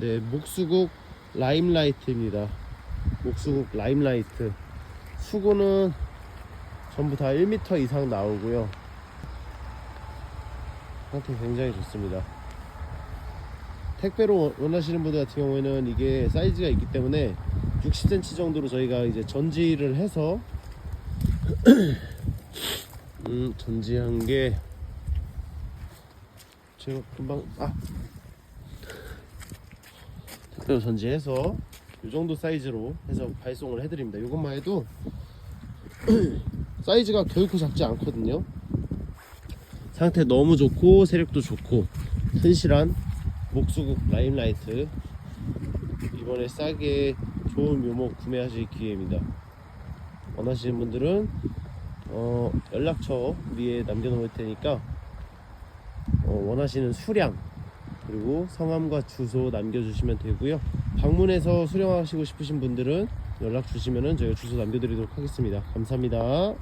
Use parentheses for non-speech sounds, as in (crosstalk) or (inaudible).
네, 목수국 라임라이트입니다. 목수국 라임라이트. 수고는 전부 다 1m 이상 나오고요. 상태 굉장히 좋습니다. 택배로 원하시는 분들 같은 경우에는 이게 사이즈가 있기 때문에 60cm 정도로 저희가 이제 전지를 해서 (clears throat) 음, 전지한 게 제가 금방 아 택배로 전지해서 이 정도 사이즈로 해서 발송을 해드립니다. 이것만 해도 (clears throat) 사이즈가 결코 작지 않거든요. 상태 너무 좋고 세력도 좋고 튼실한 목수국 라임라이트 이번에 싸게 좋은 묘목 구매하실 기회입니다. 원하시는 분들은 어, 연락처 위에 남겨놓을 테니까 어, 원하시는 수량 그리고 성함과 주소 남겨주시면 되고요. 방문해서 수령하시고 싶으신 분들은 연락 주시면은 저희가 주소 남겨드리도록 하겠습니다. 감사합니다.